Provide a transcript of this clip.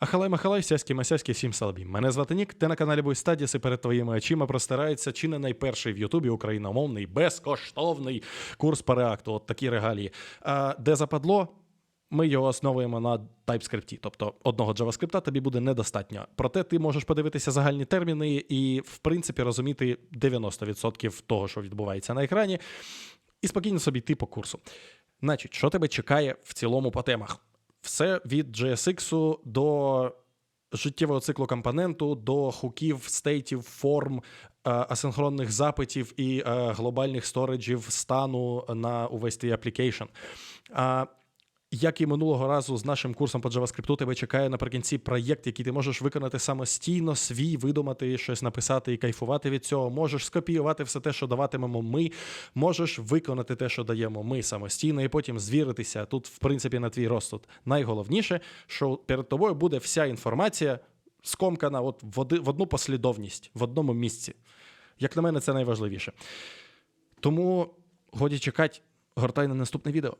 Ахалай махалай, сяські масяські, всім салабі. Мене звати Нік, ти на каналі Бой Стадіс, і перед твоїми очима простирається чи не найперший в Ютубі україномовний безкоштовний курс по реакту. От такі регалії. А, де западло? Ми його основуємо на TypeScript, тобто одного JavaScript тобі буде недостатньо. Проте ти можеш подивитися загальні терміни і, в принципі, розуміти 90% того, що відбувається на екрані, і спокійно собі йти по курсу. Значить, що тебе чекає в цілому по темах? Все від JSX до життєвого циклу компоненту, до хуків, стейтів, форм, е, асинхронних запитів і е, глобальних сториджів стану на увесь твій application. Як і минулого разу з нашим курсом по JavaScript, тебе чекає наприкінці проєкт, який ти можеш виконати самостійно, свій, видумати щось написати і кайфувати від цього. Можеш скопіювати все те, що даватимемо ми. Можеш виконати те, що даємо ми самостійно, і потім звіритися. Тут, в принципі, на твій розсуд. Найголовніше, що перед тобою буде вся інформація скомкана от в одну послідовність, в одному місці. Як на мене, це найважливіше. Тому годі чекати, гортай на наступне відео.